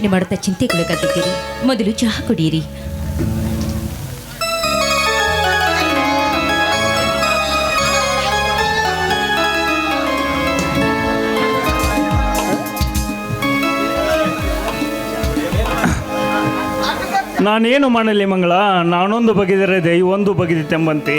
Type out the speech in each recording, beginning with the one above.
ಯೋಚನೆ ಮಾಡುತ್ತಾ ಚಿಂತೆಗೊಳಗಾಗಿದ್ದೀರಿ. ಮೊದಲು ಚಹಾ ಕುಡಿಯಿರಿ. ನಾನೇನು ಮಾಡಲಿ ಮಂಗಳ? ನಾನೊಂದು ಬಗೆದರೆ ಒಂದು ಬಗೆದಿತ್ತೆಂಬಂತೆ.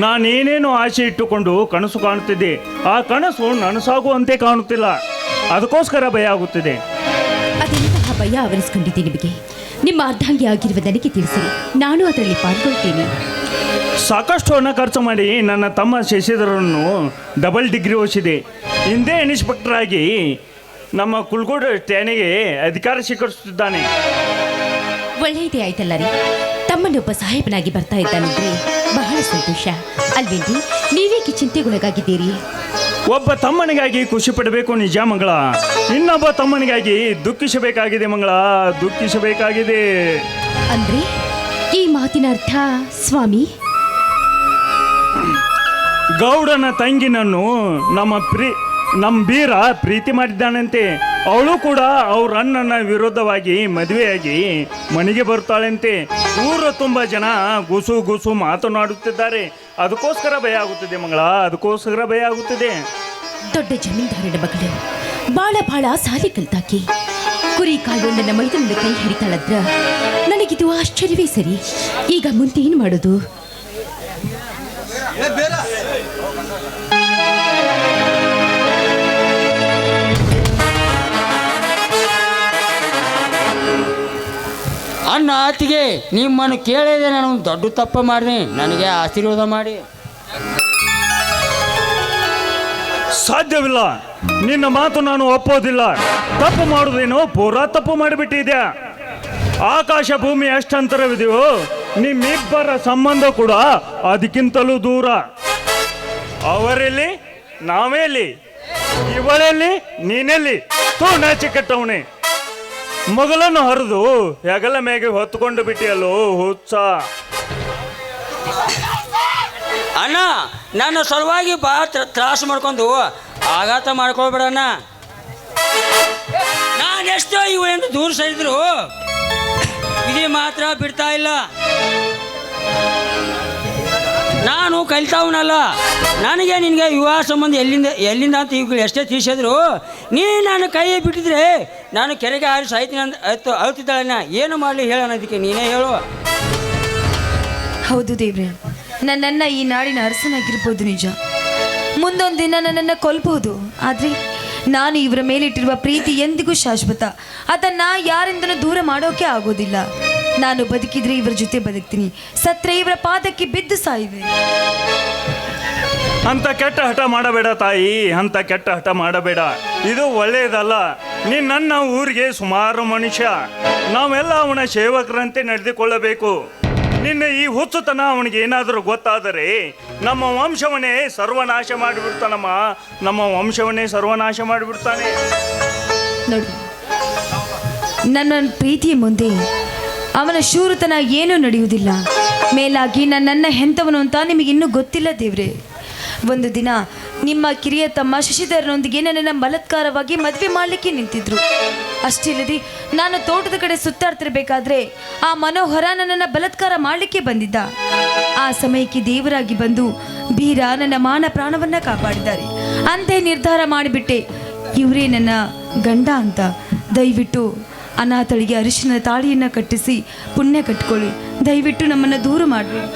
ನಾನೇನೇನು ಆಸೆ ಇಟ್ಟುಕೊಂಡು ಕನಸು ಕಾಣುತ್ತಿದ್ದೆ. ಆ ಕನಸು ನನಸಾಗುವಂತೆ ಕಾಣುತ್ತಿಲ್ಲ. ಅದಕ್ಕೋಸ್ಕರ ಭಯ ಆಗುತ್ತಿದೆ. ಭಯ ಆವರಿಸಿಕೊಂಡಿದೆ ನಿಮಗೆ. ನಿಮ್ಮ ಅರ್ಧಾಂಗಿ ಆಗಿರುವ ನನಗೆ ತಿಳಿಸಿರಿ ನಾನು ಅದರಲ್ಲಿ ಪಾಲ್ಗೊಳ್ತೇನೆ. ಸಾಕಷ್ಟು ಹಣ ಖರ್ಚು ಮಾಡಿ ನನ್ನ ತಮ್ಮ ಶಶಿಧರನ್ನು ಡಬಲ್ ಡಿಗ್ರಿ ಓದಿಸಿದೆ. ಹಿಂದೆ ಇನ್ಸ್ಪೆಕ್ಟರ್ ಆಗಿ ನಮ್ಮ ಕುಲ್ಗೋಡ್ ಠಾಣೆಗೆ ಅಧಿಕಾರ ಸ್ವೀಕರಿಸುತ್ತಿದ್ದಾನೆ. ಒಳ್ಳೆಯದೇ ಆಯ್ತಲ್ಲ ರೀ. ತಮ್ಮನ್ನೊಬ್ಬ ಸಾಹೇಬನಾಗಿ ಬರ್ತಾ ಇದ್ದಾನೆ ಬಹಳ ಸಂತೋಷ. ಅಲ್ವೇನ್ರಿ? ನೀವೇಕೆ ಚಿಂತೆಗೊಳಗಾಗಿದ್ದೀರಿ. ಒಬ್ಬ ತಮ್ಮನಿಗಾಗಿ ಖುಷಿ ಪಡಬೇಕು ನಿಜ ಮಂಗಳ. ಇನ್ನೊಬ್ಬ ತಮ್ಮನಿಗಾಗಿ ದುಃಖಿಸಬೇಕಾಗಿದೆ ಮಂಗಳ. ದುಃಖಿಸಬೇಕಾಗಿದೆ. ಅಂದ್ರೆ ಈ ಮಾತಿನ ಅರ್ಥ ಸ್ವಾಮಿ? ಗೌಡನ ತಂಗಿನನ್ನು ನಮ್ಮ ಪ್ರೀ ನಮ್ಮ ಬೀರ ಪ್ರೀತಿ ಮಾಡಿದ್ದಾನಂತೆ. ಅವಳು ಕೂಡ ಅವ್ರ ಅಣ್ಣನ ವಿರೋಧವಾಗಿ ಮದುವೆಯಾಗಿ ಮನೆಗೆ ಬರ್ತಾಳಂತೆ. ಊರ ತುಂಬ ಜನ ಗುಸು ಗುಸು ಮಾತನಾಡುತ್ತಿದ್ದಾರೆ. ಅದಕ್ಕೋಸ್ಕರ ಭಯ ಆಗುತ್ತಿದೆ ಮಂಗಳ ಅದಕ್ಕೋಸ್ಕರ ಭಯ ಆಗುತ್ತಿದೆ. ದೊಡ್ಡ ಜಮೀನ್ದಾರನ ಮಗಳು ಬಾಳ ಬಾಳ ಸಾಲಿ ಕಲ್ತಾಕಿ. ಕುರಿ ಕಾಲೊಂದನ್ನ ಮೈದನದ ಕೈ ಹಿಡಿತಾಳದ್ರ ನನಗಿದು ಆಶ್ಚರ್ಯವೇ ಸರಿ. ಈಗ ಮುಂದೆ ಏನು ಮಾಡೋದು ಅಣ್ಣ ಆತಿಗೆ ನಿಮ್ಮನ್ನು ಕೇಳಿದೆ ನಾನು ದೊಡ್ಡ ತಪ್ಪು ಮಾಡಿದೆ. ನನಗೆ ಆಶೀರ್ವಾದ ಮಾಡಿ. ಸಾಧ್ಯವಿಲ್ಲ. ನಿನ್ನ ಮಾತು ನಾನು ಒಪ್ಪೋದಿಲ್ಲ. ತಪ್ಪು ಮಾಡುದೇನು ಪೂರಾ ತಪ್ಪು ಮಾಡಿಬಿಟ್ಟಿದ್ಯಾ? ಆಕಾಶ ಭೂಮಿ ಎಷ್ಟು ಅಂತರವಿದೆಯೋ ನಿಮ್ಮಿಬ್ಬರ ಸಂಬಂಧ ಕೂಡ ಅದಕ್ಕಿಂತಲೂ ದೂರ. ಅವರೆಲ್ಲಿ? ನಾವೆಲ್ಲಿ? ಇವಳೆಲ್ಲಿ? ನೀನೆಲ್ಲಿ? ತೂ ನಾಚಿ ಕೆಟ್ಟವನೇ ಮಗಳನ್ನು ಹರಿದು ಹೆಗಲ ಮೇಗೆ ಹೊತ್ತುಕೊಂಡು ಬಿಟ್ಟಿಯಲ್ಲೋ, ಹುಚ್ಚ. ಅಣ್ಣ, ನನ್ನ ಸಲುವಾಗಿ ಬಾ ತ್ರಾಸು ಮಾಡ್ಕೊಂಡು ಆಘಾತ ಮಾಡ್ಕೊಳ್ಬೇಡಣ್ಣ ನಾನು ಇವು ಎಂದು ದೂರ ಸರಿದ್ರು. ಇದೇ ಮಾತ್ರ ಬಿಡ್ತಾ ಇಲ್ಲ. ನಾನು ಕಲಿತಾವನಲ್ಲ. ನನಗೆ ನಿನಗೆ ವಿವಾಹ ಸಂಬಂಧ ಎಲ್ಲಿಂದ ಎಲ್ಲಿಂದ ಅಂತ ಇವುಗಳು ಎಷ್ಟೇ ತಿಳಿಸಿದ್ರು ನೀ ನನ್ನ ಕೈ ಬಿಟ್ಟಿದ್ರೆ ನಾನು ಕೆರೆಗೆ ಹಾರಿ ಸಾಯ್ತೀನಿ ಅಂತ ಅತ್ತು ಏನು ಮಾಡಲಿ ಹೇಳೋಣ ಅದಕ್ಕೆ ನೀನೇ ಹೇಳು. ಹೌದು ದೇವ್ರೆ. ನನ್ನನ್ನು ಈ ನಾಡಿನ ಅರಸನಾಗಿರ್ಬೋದು ನಿಜ. ಮುಂದೊಂದು ದಿನ ನನ್ನನ್ನು ಕೊಲ್ಬೋದು. ಆದರೆ ನಾನು ಇವರ ಮೇಲಿಟ್ಟಿರುವ ಪ್ರೀತಿ ಎಂದಿಗೂ ಶಾಶ್ವತ. ಅದನ್ನು ಯಾರಿಂದನೂ ದೂರ ಮಾಡೋಕೆ ಆಗೋದಿಲ್ಲ. ನಾನು ಬದುಕಿದ್ರೆ ಇವರ ಜೊತೆ ಬದುಕ್ತೀನಿ. ಸತ್ರೆ ಇವರ ಪಾದಕ್ಕೆ ಬಿದ್ದು ಸಾಯಿವೆ. ಅಂತ ಕೆಟ್ಟ ಹಠ ಮಾಡಬೇಡ ತಾಯಿ ಅಂತ ಕೆಟ್ಟ ಹಠ ಮಾಡಬೇಡ. ಇದು ಒಳ್ಳೆಯದಲ್ಲ ನೀನ್ ನನ್ನ ಊರಿಗೆ ಸುಮಾರು ಮನುಷ್ಯ. ನಾವೆಲ್ಲ ಅವನ ಸೇವಕರಂತೆ ನಡೆದುಕೊಳ್ಳಬೇಕು. ನಿನ್ನ ಈ ಹುಚ್ಚುತನ ಅವನಿಗೆ ಏನಾದರೂ ಗೊತ್ತಾದರೆ ನಮ್ಮ ವಂಶವನ್ನೇ ಸರ್ವನಾಶ ಮಾಡಿಬಿಡ್ತಾನಮ್ಮ. ನಮ್ಮ ವಂಶವನ್ನೇ ಸರ್ವನಾಶ ಮಾಡಿಬಿಡ್ತಾನೆ. ನೋಡಿ ನನ್ನ ಪ್ರೀತಿಯ ಮುಂದೆ ಅವನ ಶೂರತನ ಏನೂ ನಡೆಯುವುದಿಲ್ಲ. ಮೇಲಾಗಿ ನನ್ನನ್ನ ಹೆಂತವನು ಅಂತ ನಿಮಗೆ ಇನ್ನೂ ಗೊತ್ತಿಲ್ಲ ದೇವ್ರೆ. ಒಂದು ದಿನ ನಿಮ್ಮ ಕಿರಿಯ ತಮ್ಮ ಶಶಿಧರನೊಂದಿಗೆ ನನ್ನನ್ನು ಬಲತ್ಕಾರವಾಗಿ ಮದುವೆ ಮಾಡಲಿಕ್ಕೆ ನಿಂತಿದ್ರು. ಅಷ್ಟಿಲ್ಲದೆ ನಾನು ತೋಟದ ಕಡೆ ಸುತ್ತಾಡ್ತಿರಬೇಕಾದ್ರೆ ಆ ಮನೋಹರ ನನ್ನನ್ನು ಬಲತ್ಕಾರ ಮಾಡಲಿಕ್ಕೆ ಬಂದಿದ್ದ. ಆ ಸಮಯಕ್ಕೆ ದೇವರಾಗಿ ಬಂದು ಬೀರ ನನ್ನ ಮಾನ ಪ್ರಾಣವನ್ನ ಕಾಪಾಡಿದ್ದಾರೆ. ಅಂತೆ ನಿರ್ಧಾರ ಮಾಡಿಬಿಟ್ಟೆ. ಇವರೇ ನನ್ನ ಗಂಡ ಅಂತ ದಯವಿಟ್ಟು ಅನಾಥಳಿಗೆ ಅರಿಶಿನ ತಾಳಿಯನ್ನು ಕಟ್ಟಿಸಿ ಪುಣ್ಯ ಕಟ್ಕೊಳ್ಳಿ. ದಯವಿಟ್ಟು ನಮ್ಮನ್ನು ದೂರ ಮಾಡಬೇಡಿ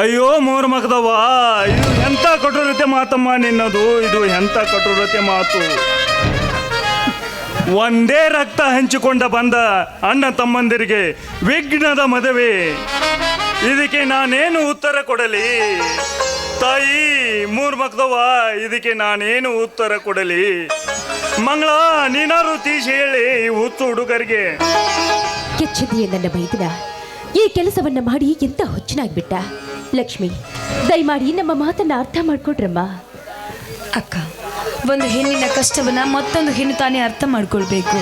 ಅಯ್ಯೋ, ಮೂರು ಮಗದವ್ವ. ಇದು ಎಂಥ ಕಠೋರತೆ ಮಾತಮ್ಮ ನಿನ್ನದು? ಇದು ಎಂಥ ಕಠೋರತೆ ಮಾತು? ಒಂದೇ ರಕ್ತ ಹಂಚಿಕೊಂಡ ಬಂದ ಅಣ್ಣ ತಮ್ಮಂದಿರಿಗೆ ವಿಘ್ನದ ಮದುವೆ. ಇದಕ್ಕೆ ನಾನೇನು ಉತ್ತರ ಕೊಡಲಿ? ತಾಯಿ, ಮೂರು ಮಗದವ್ವ, ಇದಕ್ಕೆ ನಾನೇನು ಉತ್ತರ ಕೊಡಲಿ? ಮಂಗಳ ನೀನಾರು ತೀಸಿ ಹೇಳಿ ಹುಚ್ಚು ಹುಡುಗರಿಗೆ. ಕೆಚ್ಚದೆಯೇ ನನ್ನ ಬೈದಿನ ಈ ಕೆಲಸವನ್ನ ಮಾಡಿ ಎಂತ ಹುಚ್ಚನಾಗ್ಬಿಟ್ಟ. ಲಕ್ಷ್ಮಿ ದಯಮಾಡಿ ನಮ್ಮ ಮಾತನ್ನ ಅರ್ಥ ಮಾಡ್ಕೊಡ್ರಮ್ಮ ಅಕ್ಕ ಒಂದು ಹೆಣ್ಣಿನ ಕಷ್ಟವನ್ನ ಮತ್ತೊಂದು ಹೆಣ್ಣು ತಾನೇ ಅರ್ಥ ಮಾಡ್ಕೊಳ್ಬೇಕು.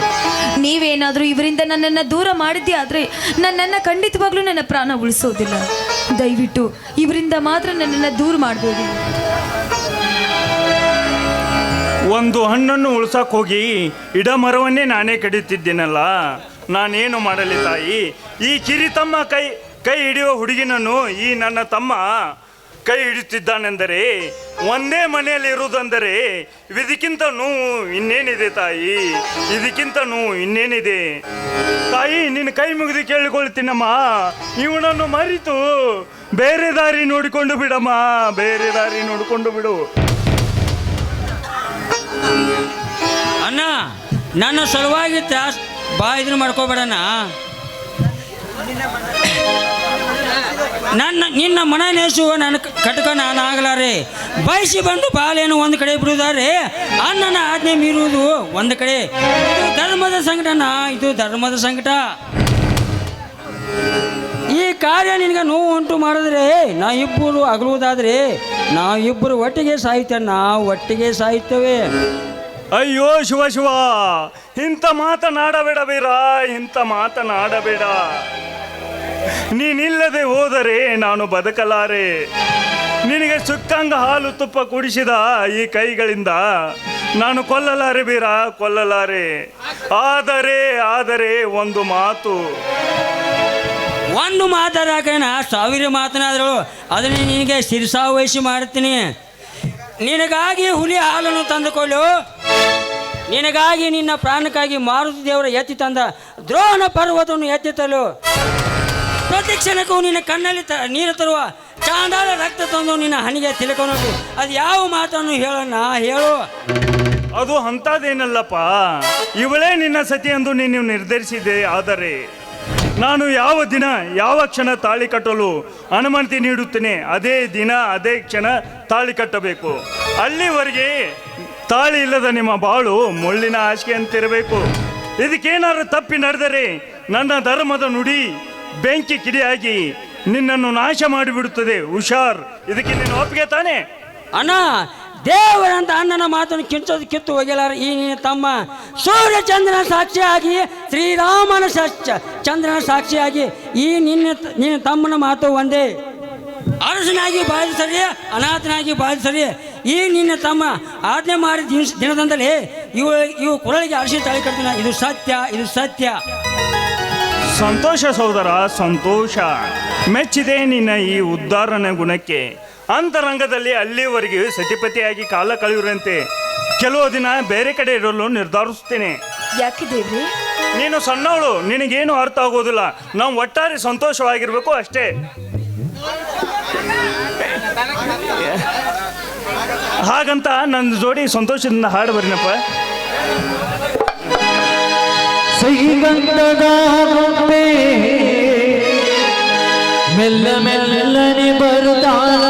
ನೀವೇನಾದರೂ ಇವರಿಂದ ನನ್ನನ್ನು ದೂರ ಮಾಡಿದ್ದೇ ಆದರೆ ನನ್ನನ್ನು ಖಂಡಿತವಾಗ್ಲೂ ನನ್ನ ಪ್ರಾಣ ಉಳಿಸೋದಿಲ್ಲ. ದಯವಿಟ್ಟು ಇವರಿಂದ ಮಾತ್ರ ನನ್ನನ್ನು ದೂರ ಮಾಡಬೇಡಿ. ಒಂದು ಹಣ್ಣನ್ನು ಉಳ್ಸಕ್ ಹೋಗಿ ಇಡ ಮರವನ್ನೇ ನಾನೇ ಕಡಿತಿದ್ದೀನಲ್ಲ, ನಾನೇನು ಮಾಡಲಿ ತಾಯಿ? ಈ ಕಿರಿ ತಮ್ಮ ಕೈ ಕೈ ಹಿಡಿಯುವ ಹುಡುಗಿನನ್ನು ಈ ನನ್ನ ತಮ್ಮ ಕೈ ಹಿಡಿಯುತ್ತಿದ್ದಾನೆಂದರೆ, ಒಂದೇ ಮನೆಯಲ್ಲಿ ಇರುವುದೆಂದರೆ ಇದಕ್ಕಿಂತ ನೋವು ಇನ್ನೇನಿದೆ ತಾಯಿ? ಇದಕ್ಕಿಂತ ನೋವು ಇನ್ನೇನಿದೆ? ತಾಯಿ, ನಿನ್ನ ಕೈ ಮುಗಿದು ಕೇಳಿಕೊಳ್ತೀನಮ್ಮ. ಇವನನ್ನು ಮರಿತು ಬೇರೆ ದಾರಿ ನೋಡಿಕೊಂಡು ಬಿಡಮ್ಮ, ಬೇರೆ ದಾರಿ ನೋಡಿಕೊಂಡು ಬಿಡು. ಅಣ್ಣ, ನನ್ನ ಸಲುವಾಗಿ ತ್ಯಾಸ್ ಬಾ ಇದನ್ನ ಮಾಡ್ಕೋಬೇಡಣ್ಣ. ನನ್ನ, ನಿನ್ನ ಮನ ನೇಸುವ ನನ್ನ ಕಟಕ ನಾನು ಆಗಲಾರೆ. ಬಯಸಿ ಬಂದು ಬಾಲೇನು ಒಂದು ಕಡೆ ಬಿಡುವುದಾರೆ ಅಣ್ಣನ ಆಜ್ಞೆ ಮೀರುವುದು ಒಂದು ಕಡೆ. ಧರ್ಮದ ಸಂಕಟನ ಇದು ಧರ್ಮದ ಸಂಕಟ. ಈ ಕಾರ್ಯ ನಿನಗೆ ನೋವು ಉಂಟು ಮಾಡಿದ್ರೆ, ನಾ ಇಬ್ಬರು ಅಗಲುವುದಾದ್ರೆ ನಾವಿಬ್ಬರು ಒಟ್ಟಿಗೆ ಸಾಯ್ತೇವೆ ನಾವು ಒಟ್ಟಿಗೆ ಸಾಯ್ತೇವೆ. ಅಯ್ಯೋ ಶಿವ ಶಿವ, ಇಂಥ ಮಾತನಾಡಬೇಡ ಬೀರ ಇಂಥ ಮಾತನಾಡಬೇಡ ನೀನಿಲ್ಲದೆ ಹೋದರೆ ನಾನು ಬದುಕಲಾರೆ. ನಿನಗೆ ಸುಕ್ಕಂಗ ಹಾಲು ತುಪ್ಪ ಕುಡಿಸಿದ ಈ ಕೈಗಳಿಂದ ನಾನು ಕೊಲ್ಲಲಾರೆ ಬೀರ, ಕೊಲ್ಲಲಾರೆ. ಆದರೆ ಆದರೆ ಒಂದು ಮಾತು. ಒಂದು ಮಾತಾಡಕನ ಸಾವಿರ ಮಾತನಾದರು. ಅದನ್ನ ನಿನಗೆ ಶಿರ್ಸಾವಹಿಸಿ ಮಾಡ್ತೀನಿ. ನಿನಗಾಗಿ ಹುಲಿ ಹಾಲನ್ನು ತಂದುಕೊಳ್ಳು ನಿನಗಾಗಿ ನಿನ್ನ ಪ್ರಾಣಕ್ಕಾಗಿ ಮಾರುತಿ ದೇವರ ಎತ್ತಿ ತಂದ ದ್ರೋಣ ಪರ್ವತವನ್ನು ಎತ್ತಿತ್ತಲು ತಲು ಪ್ರತಿ ಕ್ಷಣಕ್ಕೂ ನಿನ್ನ ಕಣ್ಣಲ್ಲಿ ತ, ನೀರು ತರುವ ಚಾಂದಾಳ ರಕ್ತ ತಂದು ನಿನ್ನ ಹಣಿಗೆ ತಿಳ್ಕೊಂಡು ಅದು ಯಾವ ಮಾತನ್ನು ಹೇಳೋಣ ಹೇಳು. ಅದು ಅಂಥದ್ದೇನಲ್ಲಪ್ಪ. ಇವಳೇ ನಿನ್ನ ಸತಿ ಎಂದು ನೀನು ನಿರ್ಧರಿಸಿದೆ. ಆದರೆ ನಾನು ಯಾವ ದಿನ ಯಾವ ಕ್ಷಣ ತಾಳಿ ಕಟ್ಟಲು ಅನುಮತಿ ನೀಡುತ್ತೇನೆ, ಅದೇ ದಿನ, ಅದೇ ಕ್ಷಣ ತಾಳಿ ಕಟ್ಟಬೇಕು. ಅಲ್ಲಿವರೆಗೆ ತಾಳಿ ಇಲ್ಲದ ನಿಮ್ಮ ಬಾಳು ಮುಳ್ಳಿನ ಹಾಸಿಗೆ ಅಂತಿರಬೇಕು ಇದಕ್ಕೇನಾದ್ರೂ ತಪ್ಪಿ ನಡೆದರೆ ನನ್ನ ಧರ್ಮದ ನುಡಿ ಬೆಂಕಿ ಕಿಡಿಯಾಗಿ ನಿನ್ನನ್ನು ನಾಶ ಮಾಡಿಬಿಡುತ್ತದೆ, ಹುಷಾರ್. ಇದಕ್ಕೆ ನೀನು ಒಪ್ಪಿಗೆ ತಾನೆ? ಅಣ್ಣ ದೇವರಂತ ಅಣ್ಣನ ಮಾತನ್ನು ಕಿಂಚೋದು ಕಿತ್ತು ಹೋಗಿಲಾರ ಈ ನಿನ್ನ ತಮ್ಮ ಸೂರ್ಯಚಂದ್ರನ ಸಾಕ್ಷಿಯಾಗಿ, ಶ್ರೀರಾಮನ ಚಂದ್ರನ ಸಾಕ್ಷಿಯಾಗಿ ಈ ನಿನ್ನ ನಿನ್ನ ತಮ್ಮನ ಮಾತು ಒಂದೇ. ಅರಸನಾಗಿ ಬಾಧಿಸರಿ ಸರಿ ಅನಾಥನಾಗಿ ಬಾಧಿಸರಿ ಈ ನಿನ್ನ ತಮ್ಮ ಆಜ್ಞೆ ಮಾಡಿ ದಿನಸ ದಿನದಂದಲೇ ಇವು ಇವು ಕುರಳಿಗೆ ಅರಸಿ ತಾಳಿ ಕಟ್ತೀನ. ಇದು ಸತ್ಯ ಇದು ಸತ್ಯ. ಸಂತೋಷ ಸೋದರ ಸಂತೋಷ. ಮೆಚ್ಚಿದೆ ನಿನ್ನ ಈ ಉದ್ಧಾರನ ಗುಣಕ್ಕೆ. ಅಂತರಂಗದಲ್ಲಿ ಅಲ್ಲಿವರೆಗೆ ಸತಿಪತಿಯಾಗಿ ಕಾಲ ಕಳೆಯುವಂತೆ ಕೆಲವು ದಿನ ಬೇರೆ ಕಡೆ ಇರಲು ನಿರ್ಧರಿಸ್ತೇನೆ ಯಾಕೆ ದೇವ್ರೆ? ನೀನು ಸಣ್ಣವಳು ನಿನಗೇನು ಅರ್ಥ ಆಗೋದಿಲ್ಲ. ನಾವು ಒಟ್ಟಾರೆ ಸಂತೋಷವಾಗಿರ್ಬೇಕು ಅಷ್ಟೇ. ಹಾಗಂತ ನನ್ನ ಜೋಡಿ ಸಂತೋಷದಿಂದ ಹಾಡು ಬರೀನಪ್ಪ. ಮೆಲ್ಲ ಮೆಲ್ಲನೆ ಬರುತ್ತಾಳಮ್ಮ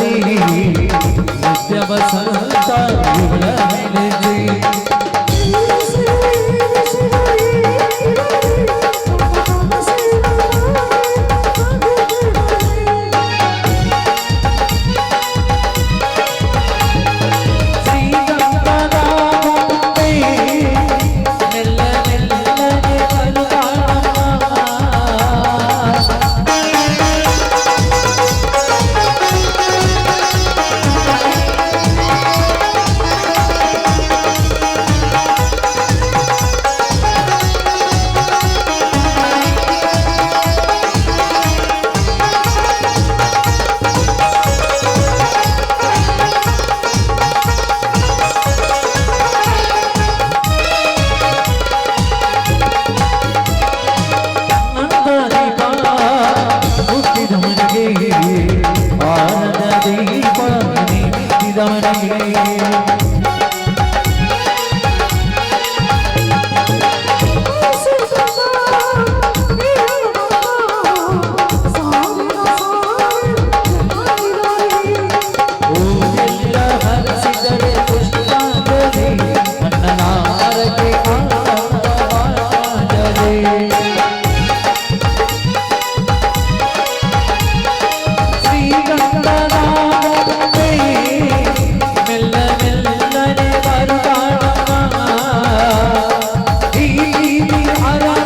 नित्य बसंत हरा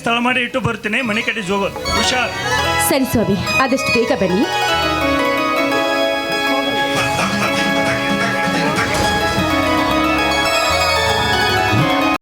ಸ್ಥಳ ಮಾಡಿ ಇಟ್ಟು ಬರ್ತೀನಿ. ಮನೆ ಕಟ್ಟಿ ಜೋಗ. ಹುಷಾರ್ ಸರಿ ಸ್ವಾಮಿ ಆದಷ್ಟು ಬೇಗ ಬನ್ನಿ.